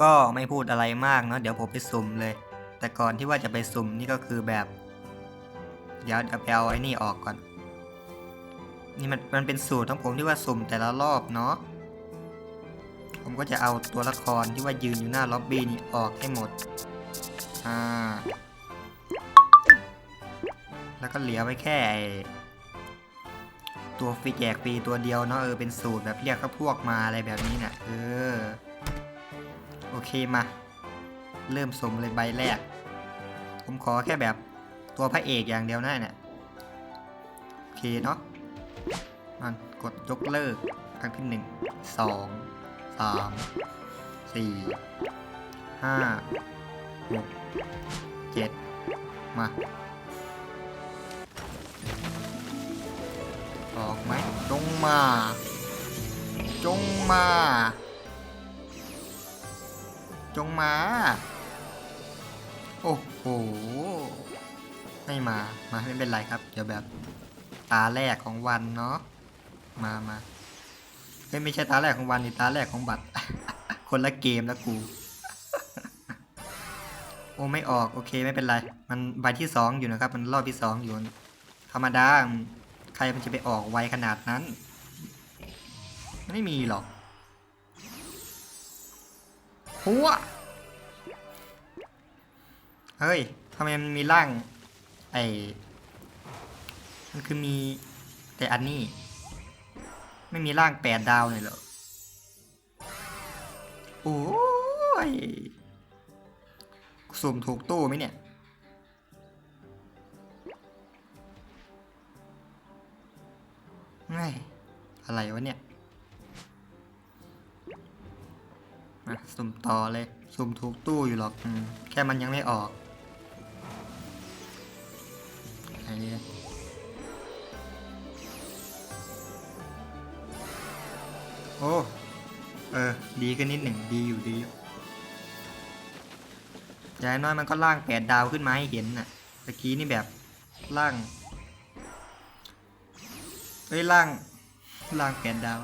ก็ไม่พูดอะไรมากเนาะเดี๋ยวผมไปสุ่มเลย แต่ก่อนที่ว่าจะไปสุ่มนี่ก็คือแบบ เดี๋ยวเดี๋ยวไปเอาไอ้นี่ออกก่อน นี่มันมันเป็นสูตรของผมที่ว่าสุ่มแต่ละรอบเนาะผมก็จะเอาตัวละครที่ว่ายืนอยู่หน้าล็อบบี้นี้ออกให้หมด อ่า แล้วก็เหลือไว้แค่ตัวฟรีแจกฟรีตัวเดียวเนาะเออเป็นสูตรแบบเรียกเขาพวกมาอะไรแบบนี้เนี่ยเออ เคมา เริ่มสมเลยใบแรก ผมขอแค่แบบตัวพระเอกอย่างเดียวนะเนี่ยโอเคเนาะมันกดยกเลิกครั้งที่หนึ่งสองสามสี่ห้าหกเจ็ดมาออกไหมจงมา จงมา จงมา โอ้โห ไม่มา มาไม่เป็นไรครับ เดี๋ยวแบบตาแรกของวันเนาะ มามาไม่ใช่ตาแรกของวันนี่ตาแรกของบัตร คนละเกมแล้วกู โอ้ไม่ออก โอเคไม่เป็นไร มันใบที่สองอยู่นะครับ มันรอบที่สองอยู่ ธรรมดา ใครมันจะไปออกไวขนาดนั้น ไม่มีหรอก หัวเฮ้ยทำไมมันมีร่าง ไอมันคือมีแต่อันนี้ ไม่มีร่างแปดดาวเลยเหรอ โอ้ยสุ่มถูกตู้ไหมเนี่ย ไง อะไรวะเนี่ย มาสุ่มต่อเลย สุ่มถูกตู้อยู่หรอกอแค่มันยังไม่ออกไอ้เนี่ยโอ้ เออ ดีขึ้นนิดหนึ่งดีอยู่ดีอยู่อย่างน้อยมันก็ล่างแปดดาวขึ้นมาให้เห็นน่ะตะกี้นี่แบบล่างเอ้ยล่างล่างแปดดาว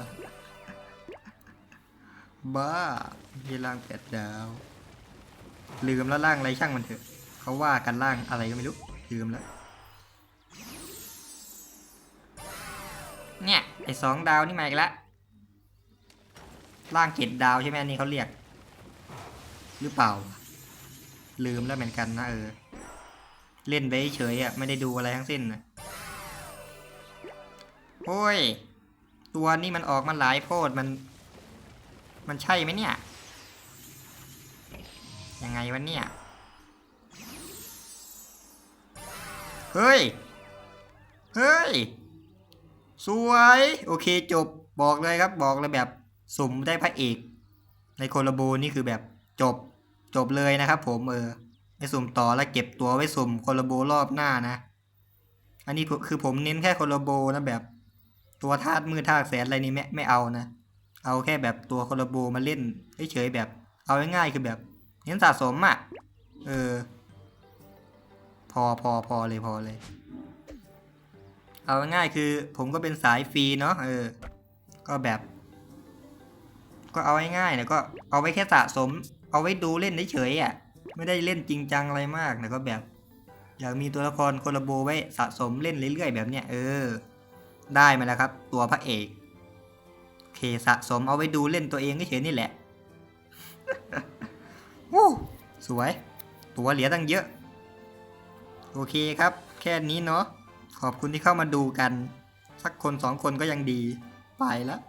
บ้ามีร่างแปดดาว ลืมแล้วร่างอะไรช่างมันเถอะ เขาว่ากันร่างอะไรก็ไม่รู้ ลืมแล้ว เนี่ย ไอ้สองดาวนี่มาอีกแล้วร่างเจ็ดดาวใช่ไหมอันนี้เขาเรียก หรือเปล่า ลืมแล้วเหมือนกันนะเออ เล่นไปเฉยอะ ไม่ได้ดูอะไรทั้งสิ้นนะโอ้ย ตัวนี้มันออกมาหลายโพดมัน มันใช่ไหมเนี่ย ยังไงวะเนี่ย เฮ้ย เฮ้ย สวย โอเคจบบอกเลยครับบอกเลยแบบสุ่มได้พระเอก ในโคลาโบนี่คือแบบจบจบเลยนะครับผมเออไม่สุ่มต่อแล้วเก็บตัวไว้สุ่มโคลาโบรอบหน้านะ อันนี้คือผมเน้นแค่โคลาโบนะแบบ ตัวธาตุมือธาตุแสนอะไรนี่ไม่ไม่เอานะ เอาแค่แบบตัวโคลโบมาเล่นเฉยๆแบบ เอาง่ายๆคือแบบเน้นสะสมอะ่ะ เออ พอพอพอเลยพอเลย เอาง่ายๆคือผมก็เป็นสายฟรีเนาะเออ ก็แบบ ก็เอาง่ายๆนะก็เอาไว้แค่สะสม เอาไว้ดูเล่นเฉยๆอะ ไม่ได้เล่นจริงจังอะไรมากนะก็แบบ อยากมีตัวละครโคลโบไว้สะสมเล่นเรื่อยๆแบบเนี้ยเออ ได้มาแล้วครับ ตัวพระเอก เคสะสมเอาไว้ดูเล่นตัวเองเฉยๆนี่แหละวู้สวย ตัวเหลือตั้งเยอะ โอเคครับ แค่นี้เนาะขอบคุณที่เข้ามาดูกัน สักคนสองคนก็ยังดี ไปแล้ว